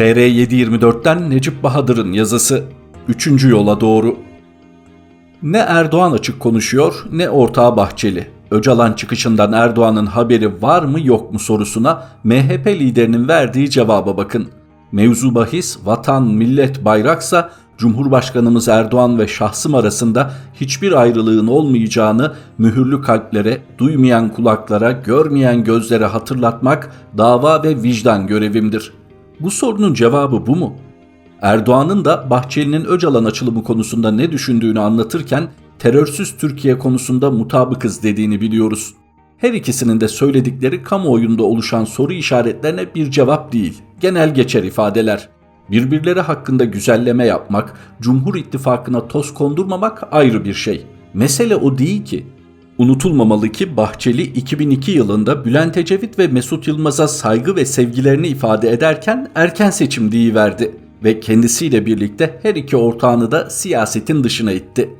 TR724'ten Necip Bahadır'ın yazısı. Üçüncü yola doğru. Ne Erdoğan açık konuşuyor ne ortağı Bahçeli. Öcalan çıkışından Erdoğan'ın haberi var mı yok mu sorusuna MHP liderinin verdiği cevaba bakın. Mevzu bahis vatan, millet, bayraksa Cumhurbaşkanımız Erdoğan ve şahsım arasında hiçbir ayrılığın olmayacağını mühürlü kalplere, duymayan kulaklara, görmeyen gözlere hatırlatmak dava ve vicdan görevimdir. Bu sorunun cevabı bu mu? Erdoğan'ın da Bahçeli'nin Öcalan açılımı konusunda ne düşündüğünü anlatırken terörsüz Türkiye konusunda mutabıkız dediğini biliyoruz. Her ikisinin de söyledikleri kamuoyunda oluşan soru işaretlerine bir cevap değil, genel geçer ifadeler. Birbirleri hakkında güzelleme yapmak, Cumhur İttifakı'na toz kondurmamak ayrı bir şey. Mesele o değil ki. Unutulmamalı ki Bahçeli 2002 yılında Bülent Ecevit ve Mesut Yılmaz'a saygı ve sevgilerini ifade ederken erken seçim verdi ve kendisiyle birlikte her iki ortağını da siyasetin dışına itti.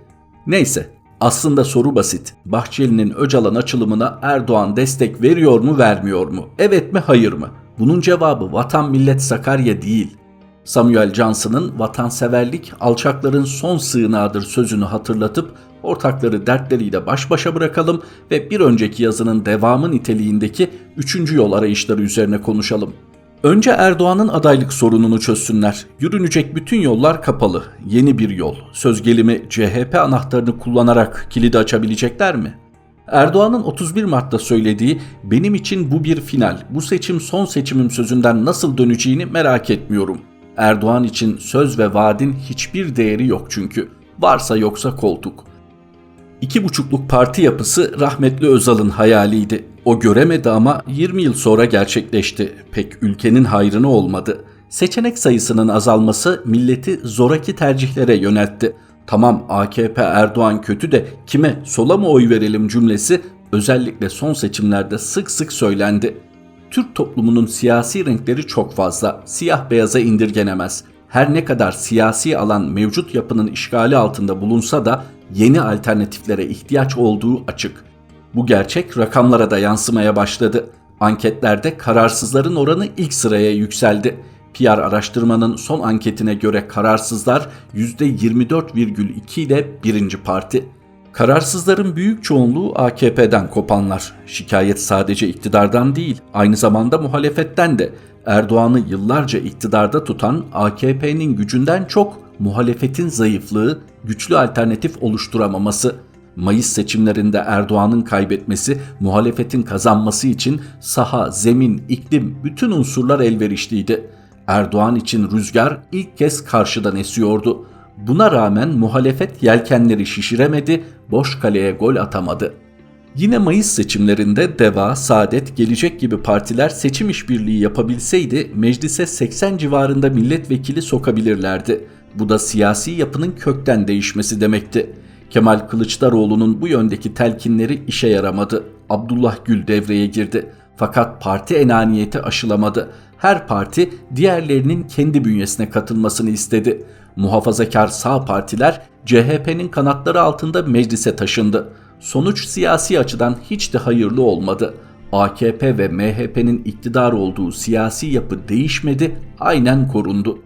Neyse, aslında soru basit. Bahçeli'nin Öcalan açılımına Erdoğan destek veriyor mu vermiyor mu? Evet mi hayır mı? Bunun cevabı vatan millet Sakarya değil. Samuel Johnson'ın vatanseverlik alçakların son sığınağıdır sözünü hatırlatıp ortakları dertleriyle baş başa bırakalım ve bir önceki yazının devamı niteliğindeki üçüncü yol arayışları üzerine konuşalım. Önce Erdoğan'ın adaylık sorununu çözsünler. Yürünecek bütün yollar kapalı. Yeni bir yol. Söz gelimi CHP anahtarını kullanarak kilidi açabilecekler mi? Erdoğan'ın 31 Mart'ta söylediği benim için bu bir final, bu seçim son seçimim sözünden nasıl döneceğini merak etmiyorum. Erdoğan için söz ve vaadin hiçbir değeri yok çünkü. Varsa yoksa koltuk. İki buçukluk parti yapısı rahmetli Özal'ın hayaliydi. O göremedi ama 20 yıl sonra gerçekleşti. Pek ülkenin hayrına olmadı. Seçenek sayısının azalması milleti zoraki tercihlere yöneltti. Tamam AKP Erdoğan kötü de kime sola mı oy verelim cümlesi özellikle son seçimlerde sık sık söylendi. Türk toplumunun siyasi renkleri çok fazla, siyah beyaza indirgenemez. Her ne kadar siyasi alan mevcut yapının işgali altında bulunsa da yeni alternatiflere ihtiyaç olduğu açık. Bu gerçek rakamlara da yansımaya başladı. Anketlerde kararsızların oranı ilk sıraya yükseldi. PR araştırmanın son anketine göre kararsızlar %24,2 ile birinci parti. Kararsızların büyük çoğunluğu AKP'den kopanlar. Şikayet sadece iktidardan değil, aynı zamanda muhalefetten de. Erdoğan'ı yıllarca iktidarda tutan AKP'nin gücünden çok muhalefetin zayıflığı, güçlü alternatif oluşturamaması. Mayıs seçimlerinde Erdoğan'ın kaybetmesi, muhalefetin kazanması için saha, zemin, iklim bütün unsurlar elverişliydi. Erdoğan için rüzgar ilk kez karşıdan esiyordu. Buna rağmen muhalefet yelkenleri şişiremedi, boş kaleye gol atamadı. Yine Mayıs seçimlerinde DEVA, Saadet, Gelecek gibi partiler seçim işbirliği yapabilseydi meclise 80 civarında milletvekili sokabilirlerdi. Bu da siyasi yapının kökten değişmesi demekti. Kemal Kılıçdaroğlu'nun bu yöndeki telkinleri işe yaramadı. Abdullah Gül devreye girdi. Fakat parti enaniyeti aşılamadı. Her parti diğerlerinin kendi bünyesine katılmasını istedi. Muhafazakar sağ partiler CHP'nin kanatları altında meclise taşındı. Sonuç siyasi açıdan hiç de hayırlı olmadı. AKP ve MHP'nin iktidar olduğu siyasi yapı değişmedi, aynen korundu.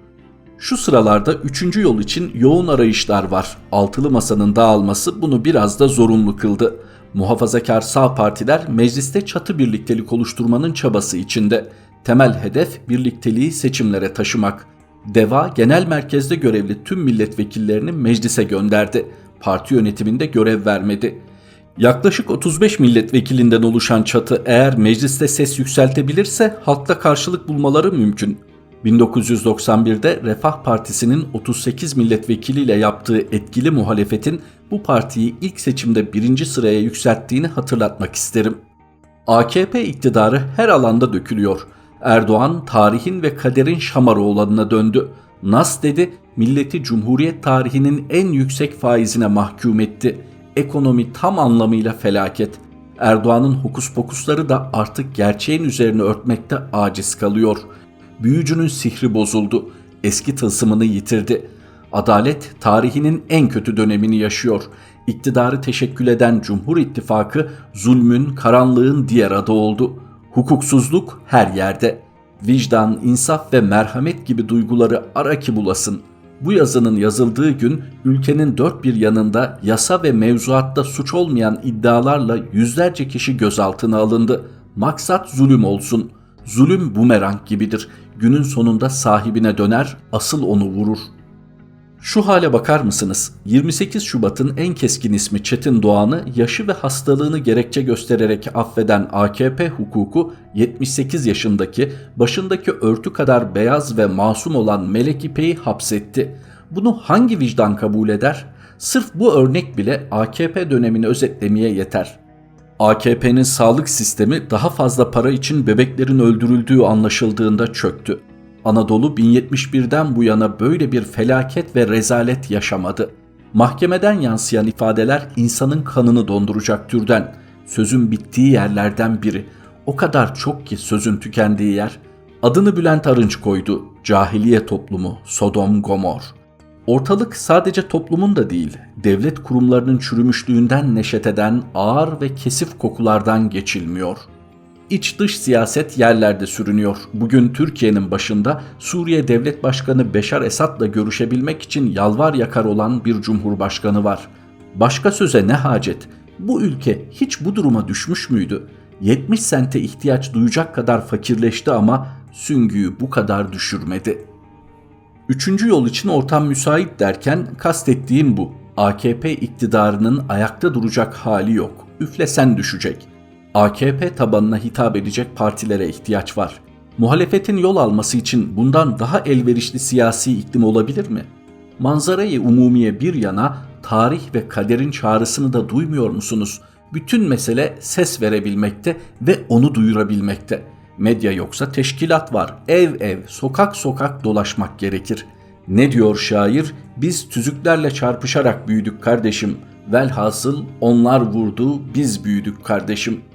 Şu sıralarda üçüncü yol için yoğun arayışlar var. Altılı masanın dağılması bunu biraz da zorunlu kıldı. Muhafazakar sağ partiler mecliste çatı birliktelik oluşturmanın çabası içinde. Temel hedef birlikteliği seçimlere taşımak. DEVA genel merkezde görevli tüm milletvekillerini meclise gönderdi. Parti yönetiminde görev vermedi. Yaklaşık 35 milletvekilinden oluşan çatı eğer mecliste ses yükseltebilirse halkta karşılık bulmaları mümkün. 1991'de Refah Partisi'nin 38 milletvekiliyle yaptığı etkili muhalefetin bu partiyi ilk seçimde birinci sıraya yükselttiğini hatırlatmak isterim. AKP iktidarı her alanda dökülüyor. Erdoğan tarihin ve kaderin şamarı olanına döndü. Nas dedi, milleti Cumhuriyet tarihinin en yüksek faizine mahkum etti. Ekonomi tam anlamıyla felaket. Erdoğan'ın hokus pokusları da artık gerçeğin üzerine örtmekte aciz kalıyor. Büyücünün sihri bozuldu. Eski tılsımını yitirdi. Adalet tarihinin en kötü dönemini yaşıyor. İktidarı teşekkül eden Cumhur İttifakı zulmün, karanlığın diğer adı oldu. Hukuksuzluk her yerde Vicdan, insaf ve merhamet gibi duyguları ara ki bulasın. Bu yazının yazıldığı gün ülkenin dört bir yanında yasa ve mevzuatta suç olmayan iddialarla yüzlerce kişi gözaltına alındı. Maksat zulüm olsun. Zulüm bumerang gibidir. Günün sonunda sahibine döner, asıl onu vurur. Şu hale bakar mısınız? 28 Şubat'ın en keskin ismi Çetin Doğan'ı yaşı ve hastalığını gerekçe göstererek affeden AKP hukuku 78 yaşındaki başındaki örtü kadar beyaz ve masum olan Melek İpek'i hapsetti. Bunu hangi vicdan kabul eder? Sırf bu örnek bile AKP dönemini özetlemeye yeter. AKP'nin sağlık sistemi daha fazla para için bebeklerin öldürüldüğü anlaşıldığında çöktü. Anadolu 1071'den bu yana böyle bir felaket ve rezalet yaşamadı. Mahkemeden yansıyan ifadeler insanın kanını donduracak türden. Sözün bittiği yerlerden biri. O kadar çok ki sözün tükendiği yer. Adını Bülent Arınç koydu. Cahiliye toplumu, Sodom Gomor. Ortalık sadece toplumun da değil, devlet kurumlarının çürümüşlüğünden neşet eden ağır ve kesif kokulardan geçilmiyor.'' İç dış siyaset yerlerde sürünüyor. Bugün Türkiye'nin başında Suriye Devlet Başkanı Beşar Esad'la görüşebilmek için yalvar yakar olan bir cumhurbaşkanı var. Başka söze ne hacet? Bu ülke hiç bu duruma düşmüş müydü? 70 sente ihtiyaç duyacak kadar fakirleşti ama süngüyü bu kadar düşürmedi. Üçüncü yol için ortam müsait derken kastettiğim bu. AKP iktidarının ayakta duracak hali yok. Üflesen düşecek.'' AKP tabanına hitap edecek partilere ihtiyaç var. Muhalefetin yol alması için bundan daha elverişli siyasi iklim olabilir mi? Manzarayı umumiye bir yana tarih ve kaderin çağrısını da duymuyor musunuz? Bütün mesele ses verebilmekte ve onu duyurabilmekte. Medya yoksa teşkilat var. Ev ev, sokak sokak dolaşmak gerekir. Ne diyor şair? Biz tüzüklerle çarpışarak büyüdük kardeşim. Velhasıl onlar vurdu, biz büyüdük kardeşim.''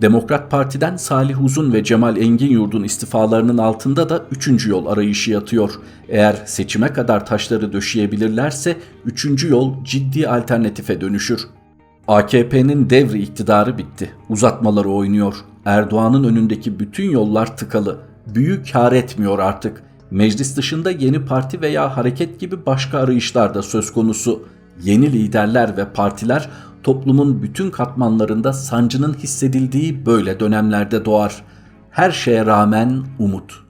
Demokrat Parti'den Salih Uzun ve Cemal Engin Yurdun istifalarının altında da üçüncü yol arayışı yatıyor. Eğer seçime kadar taşları döşeyebilirlerse üçüncü yol ciddi alternatife dönüşür. AKP'nin devri iktidarı bitti. Uzatmaları oynuyor. Erdoğan'ın önündeki bütün yollar tıkalı. Büyü kar etmiyor artık. Meclis dışında yeni parti veya hareket gibi başka arayışlar da söz konusu. Yeni liderler ve partiler toplumun bütün katmanlarında sancının hissedildiği böyle dönemlerde doğar. Her şeye rağmen umut.